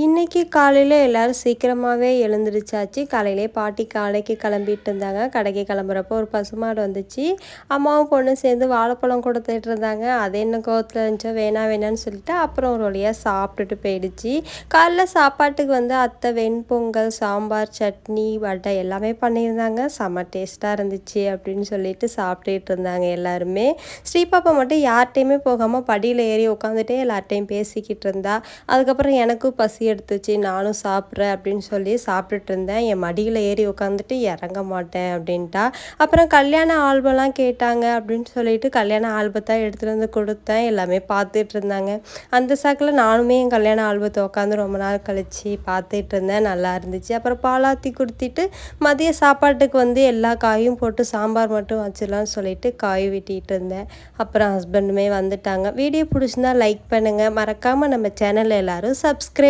இன்றைக்கி காலையில் எல்லோரும் சீக்கிரமாகவே எழுந்திரிச்சாச்சு. காலையிலே பாட்டி காலைக்கு கிளம்பிட்டு இருந்தாங்க. கடைக்கு கிளம்புறப்போ ஒரு பசுமாடு வந்துச்சு. அம்மாவும் பொண்ணு சேர்ந்து வாழைப்பழம் கொடுத்துட்டு இருந்தாங்க. அது என்ன கோவத்தில் இருந்துச்சோ வேணா வேணான்னு சொல்லிட்டு அப்புறம் ஒரு வழியாக சாப்பிட்டுட்டு போயிடுச்சு. காலைல சாப்பாட்டுக்கு வந்து அத்தை வெண்பொங்கல் சாம்பார் சட்னி வடை எல்லாமே பண்ணியிருந்தாங்க. செம்ம டேஸ்ட்டாக இருந்துச்சு அப்படின்னு சொல்லிட்டு சாப்பிட்டுட்டு இருந்தாங்க எல்லாருமே. ஸ்ரீபாப்பா மட்டும் யார்கிட்டையுமே போகாமல் படியில் ஏறி உட்காந்துட்டே எல்லார்ட்டையும் பேசிக்கிட்டு இருந்தா. அதுக்கப்புறம் எனக்கும் பசி எடுத்துச்சு நானும் சாப்பிட்றேன் அப்படின்னு சொல்லி சாப்பிட்டுட்டு இருந்தேன். என் மடியில் ஏறி உட்காந்துட்டு இறங்க மாட்டேன் அப்படின்ட்டா. அப்புறம் கல்யாண ஆல்பம்லாம் கேட்டாங்க அப்படின்னு சொல்லிட்டு கல்யாண ஆல்பத்தை எடுத்துகிட்டு வந்து கொடுத்தேன். எல்லாமே பார்த்துட்டு இருந்தாங்க. அந்த சாக்கில் நானுமே என் கல்யாண ஆல்பத்தை உட்காந்து ரொம்ப நாள் கழித்து பார்த்துட்டு இருந்தேன். நல்லா இருந்துச்சு. அப்புறம் பாலாத்தி கொடுத்துட்டு மதிய சாப்பாட்டுக்கு வந்து எல்லா காயும் போட்டு சாம்பார் மட்டும் வச்சிடலாம்னு சொல்லிட்டு காய் வெட்டிகிட்டு இருந்தேன். அப்புறம் ஹஸ்பண்டுமே வந்துட்டாங்க. வீடியோ பிடிச்சிருந்தா லைக் பண்ணுங்கள் மறக்காமல் நம்ம சேனலில் எல்லோரும் சப்ஸ்கிரைப்